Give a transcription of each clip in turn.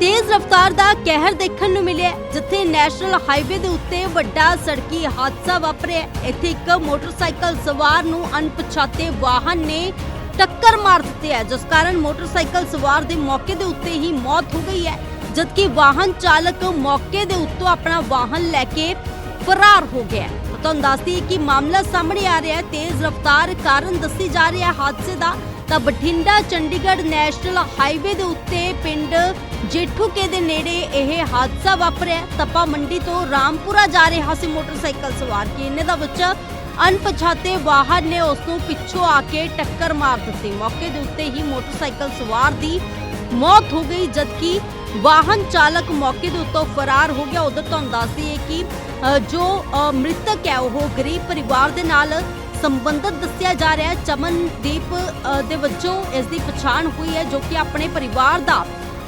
ਤੇਜ਼ ਰਫ਼ਤਾਰ ਦਾ ਕਹਿਰ ਦੇਖਣ ਨੂੰ ਮਿਲਿਆ ਜਿੱਥੇ ਨੈਸ਼ਨਲ ਹਾਈਵੇ ਦੇ ਉੱਤੇ ਵੱਡਾ ਸੜਕੀ ਹਾਦਸਾ ਵਾਪਰਿਆ ਇੱਥੇ ਇੱਕ ਮੋਟਰਸਾਈਕਲ ਸਵਾਰ ਨੂੰ ਅਣਪਛਾਤੇ ਵਾਹਨ ਨੇ ਟੱਕਰ ਮਾਰ ਦਿੱਤੀ ਹੈ, ਜਿਸ ਕਾਰਨ ਮੋਟਰਸਾਈਕਲ ਸਵਾਰ ਦੇ ਮੌਕੇ ਦੇ ਉੱਤੇ ਹੀ ਮੌਤ ਹੋ ਗਈ ਹੈ, ਜਦਕਿ ਵਾਹਨ ਚਾਲਕ ਮੌਕੇ ਦੇ ਉੱਤੋਂ ਆਪਣਾ ਵਾਹਨ ਲੈ ਕੇ ਫਰਾਰ ਹੋ ਗਿਆ ਤੁਹਾਨੂੰ ਦੱਸਦੀ ਕਿ ਮਾਮਲਾ ਸਾਹਮਣੇ ਆ ਰਿਹਾ ਹੈ, ਤੇਜ਼ ਰਫ਼ਤਾਰ ਕਾਰਨ ਦੱਸੀ ਜਾ ਰਹੀ ਹੈ ਹਾਦਸੇ ਦਾ। ਤਾਂ ਬਠਿੰਡਾ ਚੰਡੀਗੜ੍ਹ ਨੈਸ਼ਨਲ ਹਾਈਵੇ ਦੇ ਉੱਤੇ ਪਿੰਡ ਜੇਠੂਕੇ ਦੇ ਨੇੜੇ ਇਹ ਹਾਦਸਾ ਵਾਪਰਿਆ ਤਪਾ ਮੰਡੀ ਤੋਂ ਰਾਮਪੁਰਾ ਜਾ ਰਿਹਾ ਸੀ ਮੋਟਰਸਾਈਕਲ ਸਵਾਰ ਕਿ ਦਾ ਵਿੱਚ ਅਣਪਛਾਤੇ ਵਾਹਨ ਨੇ ਉਸ ਨੂੰ ਪਿੱਛੋਂ ਆ ਕੇ ਟੱਕਰ ਮਾਰ ਦਿੱਤੀ। ਮੌਕੇ ਦੇ ਉੱਤੇ ਹੀ ਮੋਟਰਸਾਈਕਲ ਸਵਾਰ ਦੀ ਮੌਤ ਹੋ ਗਈ ਜਦਕਿ ਵਾਹਨ ਚਾਲਕ ਮੌਕੇ ਦੇ ਉੱਤੋਂ ਫਰਾਰ ਹੋ ਗਿਆ। ਉਧਰ ਤੁਹਾਨੂੰ ਦੱਸ ਦਈਏ ਕਿ ਜੋ ਅ, ਮ੍ਰਿਤਕ ਹੈ ਉਹ ਗਰੀਬ ਪਰਿਵਾਰ ਦੇ ਨਾਲ ਸੰਬੰਧਿਤ ਦੱਸਿਆ ਜਾ ਰਿਹਾ ਹੈ। ਚਮਨਦੀਪ ਦੇ ਵਜੋਂ ਇਸ ਦੀ ਪਛਾਣ ਹੋਈ ਹੈ ਜੋ ਕਿ ਆਪਣੇ ਪਰਿਵਾਰ ਦਾ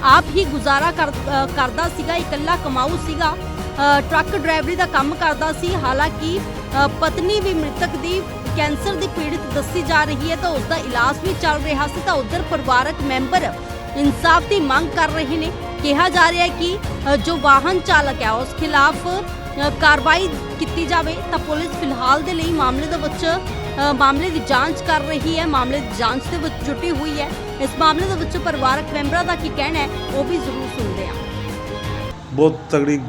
ਆਪ ਹੀ ਗੁਜ਼ਾਰਾ ਕਰਦਾ ਸੀਗਾ, ਇਕੱਲਾ ਕਮਾਊ ਸੀਗਾ। ਟਰੱਕ ਡਰਾਈਵਰੀ ਦਾ ਕੰਮ ਕਰਦਾ ਸੀ। ਹਾਲਾਂਕਿ ਪਤਨੀ ਵੀ ਮ੍ਰਿਤਕ ਦੀ ਕੈਂਸਰ ਦੀ ਪੀੜਿਤ ਦੱਸੀ ਜਾ ਰਹੀ ਹੈ, ਤਾਂ ਉਸ ਦਾ ਇਲਾਜ ਵੀ ਚੱਲ ਰਿਹਾ ਸੀ, ਤਾਂ ਉਧਰ ਪਰਿਵਾਰਕ ਮੈਂਬਰ ਇਨਸਾਫ ਦੀ ਮੰਗ ਕਰ ਰਹੇ ਨੇ। ਕਿਹਾ ਜਾ ਰਿਹਾ ਹੈ ਕਿ ਜੋ ਵਾਹਨ ਚਾਲਕ ਹੈ, ਉਸ ਖਿਲਾਫ ਕਾਰਵਾਈ ਕੀਤੀ ਜਾਵੇ, ਤਾਂ ਪੁਲਿਸ ਫਿਲਹਾਲ ਦੇ ਲਈ ਮਾਮਲੇ ਦੇ ਵਿੱਚ ਮਾਮਲੇ ਦੀ ਜਾਂਚ ਕਰ ਰਹੀ ਹੈ। ਮਾਮਲੇ ਦੀ ਜਾਂਚ ਦੇ ਵਿੱਚ ਜੁਟੀ ਹੋਈ ਹੈ। ਇਸ ਮਾਮਲੇ ਦੇ ਵਿੱਚ ਪਰਿਵਾਰਕ ਮੈਂਬਰਾਂ ਦਾ ਕੀ ਕਹਿਣਾ ਹੈ, ਉਹ ਵੀ ਜ਼ਰੂਰ ਸੁਣਦੇ ਹਾਂ। ਬਹੁਤ ਤਗੜੀ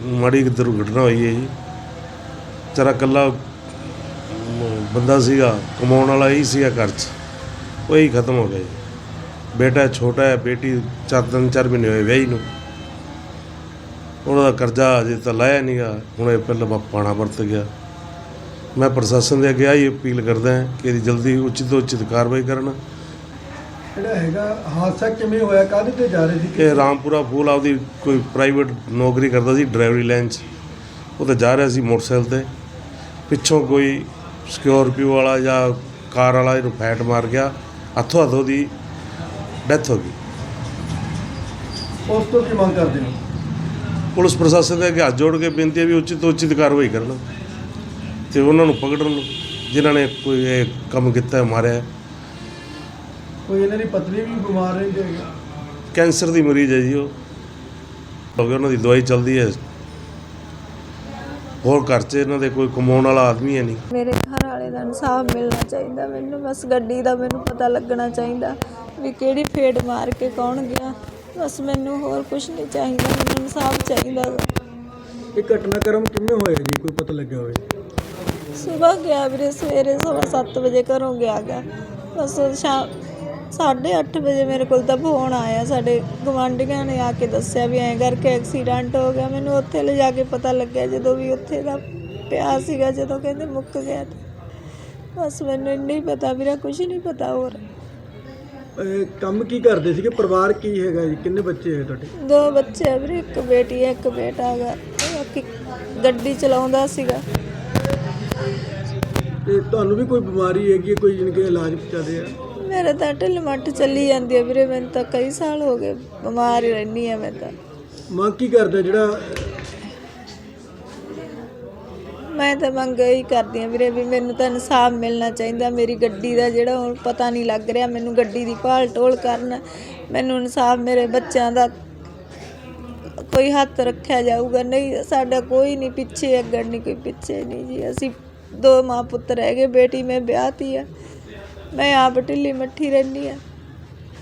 ਮਾੜੀ ਦੁਰਘਟਨਾ ਹੋਈ ਹੈ ਜੀ। ਤੇਰਾ ਕੱਲਾ ਬੰਦਾ ਸੀਗਾ, ਕਮਾਉਣ ਵਾਲਾ ਹੀ ਸੀਗਾ ਘਰ 'ਚ। ਉਹ ਹੀ ਖਤਮ ਹੋ ਗਿਆ ਜੀ। ਬੇਟਾ ਛੋਟਾ ਹੈ, ਬੇਟੀ ਚਾਰ, ਤਿੰਨ, ਚਾਰ ਮਹੀਨੇ ਹੋਏ ਵਿਆਹੀ ਨੂੰ। ਉਹਨਾਂ ਦਾ ਕਰਜ਼ਾ ਅਜੇ ਤਾਂ ਲਾਇਆ ਨਹੀਂਗਾ ਹੁਣ ਇਹ ਪਹਿਲਾਂ ਵਾ- ਪਾਣਾ ਵਰਤ ਗਿਆ। ਮੈਂ ਪ੍ਰਸ਼ਾਸਨ ਦੇ ਅੱਗੇ ਆਹੀ ਅਪੀਲ ਕਰਦਾ ਹਾਂ ਕਿ ਇਹਦੀ ਜਲਦੀ ਉਚਿਤ ਤੋਂ ਉਚਿਤ ਕਾਰਵਾਈ ਕਰਨ। ਜਿਹੜਾ ਹੈਗਾ ਹਾਦਸਾ ਕਿਵੇਂ ਹੋਇਆ ਕਾਹਦੇ ਤੇ ਜਾ ਰਹੇ ਸੀ? ਕਿ ਰਾਮਪੁਰਾ ਫੂਲ ਆਪਦੀ ਕੋਈ ਪ੍ਰਾਈਵੇਟ ਨੌਕਰੀ ਕਰਦਾ ਸੀ ਡਰਾਈਵਰੀ ਲਾਈਨ 'ਚ। ਉਹ ਤਾਂ ਜਾ ਰਿਹਾ ਸੀ ਮੋਟਰਸਾਈਕਲ ਤੇ। ਪਿੱਛੋਂ ਕੋਈ ਸਕਿਉਰਪੀਓ ਵਾਲਾ ਜਾਂ ਕਾਰ ਵਾਲਾ ਇਹਨੂੰ ਫੈਟ ਮਾਰ ਗਿਆ। ਹੱਥੋਂ ਹੱਥੋਂ ਦੀ ਡੈਥ ਹੋ ਗਈ। ਉਸ ਤੋਂ ਕੀ ਮੰਗ ਕਰਦੇ ਹੋ? ਪੁਲਿਸ ਪ੍ਰਸ਼ਾਸਨ ਦੇ ਅੱਗੇ ਹੱਥ ਜੋੜ ਕੇ ਬੇਨਤੀ ਹੈ ਵੀ ਉਚਿਤ ਤੋਂ ਉਚਿਤ ਕਾਰਵਾਈ ਕਰਨ। ਤੇ ਉਹਨਾਂ ਨੂੰ ਪਕੜਨ ਜਿਨ੍ਹਾਂ ਨੇ ਕੋਈ ਇਹ ਕੰਮ ਕੀਤਾ ਹੈ, ਮਾਰਿਆ ਹੈ। ਕੋਈ ਇਹਨਾਂ ਦੀ ਪਤਨੀ ਵੀ ਬਿਮਾਰ ਰਹਿੰਦੀ ਹੈ ਕੈਂਸਰ ਦੀ ਮਰੀਜ਼ ਹੈ ਜੀ ਉਹ। ਹੋ ਗਿਆ ਉਹਨਾਂ ਦੀ ਦਵਾਈ ਚੱਲਦੀ ਹੈ। ਹੋਰ ਘਰ 'ਚ ਇਹਨਾਂ ਦੇ ਕੋਈ ਕਮਾਉਣ ਵਾਲਾ ਆਦਮੀ ਹੈ ਨਹੀਂ। ਮੇਰੇ ਘਰ ਵਾਲੇ ਦਾ ਇਨਸਾਫ ਮਿਲਣਾ ਚਾਹੀਦਾ ਮੈਨੂੰ ਬਸ ਗੱਡੀ ਦਾ ਮੈਨੂੰ ਪਤਾ ਲੱਗਣਾ ਚਾਹੀਦਾ ਵੀ ਕਿਹੜੀ ਫੇੜ ਮਾਰ ਕੇ ਕੌਣ ਗਿਆ। ਬਸ ਮੈਨੂੰ ਹੋਰ ਕੁਝ ਨਹੀਂ ਚਾਹੀਦਾ ਮੈਨੂੰ ਇਨਸਾਫ ਚਾਹੀਦਾ ਇਹ ਘਟਨਾਕ੍ਰਮ ਕਿਵੇਂ ਹੋਇਆ ਜੀ? ਕੋਈ ਪਤਾ ਲੱਗਿਆ ਹੋਵੇ? ਸਵੇਰ ਗਿਆ ਵੀਰੇ ਸਵੇਰੇ ਸਵਾ ਸੱਤ ਵਜੇ ਘਰੋਂ ਗਿਆ ਗਾ। ਬਸ ਸ਼ਾਮ 8:30 ਵਜੇ ਮੇਰੇ ਕੋਲ ਤਾਂ ਫੋਨ ਆਇਆ ਸਾਡੇ ਗਵਾਂਢੀਆਂ ਨੇ ਆ ਕੇ ਦੱਸਿਆ ਵੀ ਐਂ ਕਰਕੇ ਐਕਸੀਡੈਂਟ ਹੋ ਗਿਆ। ਮੈਨੂੰ ਉੱਥੇ ਲਿਜਾ ਕੇ ਪਤਾ ਲੱਗਿਆ ਜਦੋਂ ਵੀ ਉੱਥੇ ਦਾ ਪਿਆ ਸੀਗਾ ਜਦੋਂ ਕਹਿੰਦੇ ਮੁੱਕ ਗਿਆ ਤੇ। ਬਸ ਮੈਨੂੰ ਇੰਨਾ ਹੀ ਪਤਾ ਵੀਰੇ ਕੁਝ ਨਹੀਂ ਪਤਾ ਹੋਰ। ਕੰਮ ਕੀ ਕਰਦੇ ਸੀਗੇ? ਪਰਿਵਾਰ ਕੀ ਹੈਗਾ ਜੀ? ਕਿੰਨੇ ਬੱਚੇ ਹੈ ਤੁਹਾਡੇ? ਦੋ ਬੱਚੇ ਆ ਵੀਰੇ ਇੱਕ ਬੇਟੀ ਹੈ ਇੱਕ ਬੇਟਾ ਹੈਗਾ ਬਾਕੀ ਗੱਡੀ ਚਲਾਉਂਦਾ ਸੀਗਾ। ਤੇ ਤੁਹਾਨੂੰ ਵੀ ਕੋਈ ਬਿਮਾਰੀ ਹੈਗੀ ਹੈ ਕੋਈ ਜਿਨਕੇ ਇਲਾਜ ਚੱਲਦੇ ਆ ਮੇਰੇ ਤਾਂ ਢਿੱਲ ਮੱਠ ਚੱਲੀ ਜਾਂਦੀ ਹੈ ਵੀਰੇ ਮੈਨੂੰ ਤਾਂ ਕਈ ਸਾਲ ਹੋ ਗਏ ਬਿਮਾਰ ਹੀ ਰਹਿੰਦੀ ਆ ਮੈਂ ਤਾਂ। ਮੰਗ ਕੀ ਕਰਦਾ ਜਿਹੜਾ ਮੈਂ ਤਾਂ ਮੰਗ ਹੀ ਕਰਦੀ ਆ ਵੀਰੇ ਵੀ ਮੈਨੂੰ ਤਾਂ ਇਨਸਾਫ ਮਿਲਣਾ ਚਾਹੀਦਾ ਮੇਰੀ ਗੱਡੀ ਦਾ ਜਿਹੜਾ ਹੁਣ ਪਤਾ ਨਹੀਂ ਲੱਗ ਰਿਹਾ ਮੈਨੂੰ ਗੱਡੀ ਦੀ ਭਾਲ ਟੋਲ ਕਰਨ ਮੈਨੂੰ ਇਨਸਾਫ ਮੇਰੇ ਬੱਚਿਆਂ ਦਾ ਕੋਈ ਹੱਥ ਰੱਖਿਆ ਜਾਊਗਾ ਨਹੀਂ ਸਾਡਾ ਕੋਈ ਨਹੀਂ ਪਿੱਛੇ ਅੱਗੜ ਨਹੀਂ ਕੋਈ ਪਿੱਛੇ ਨਹੀਂ ਜੀ ਅਸੀਂ ਦੋ ਮਾਂ ਪੁੱਤ ਰਹਿ ਗਏ, ਬੇਟੀ ਮੈਂ ਵਿਆਹਤੀ ਆ। ਮੈਂ ਆਪ ਢਿੱਲੀ ਮੱਠੀ ਰਹਿੰਦੀ ਹਾਂ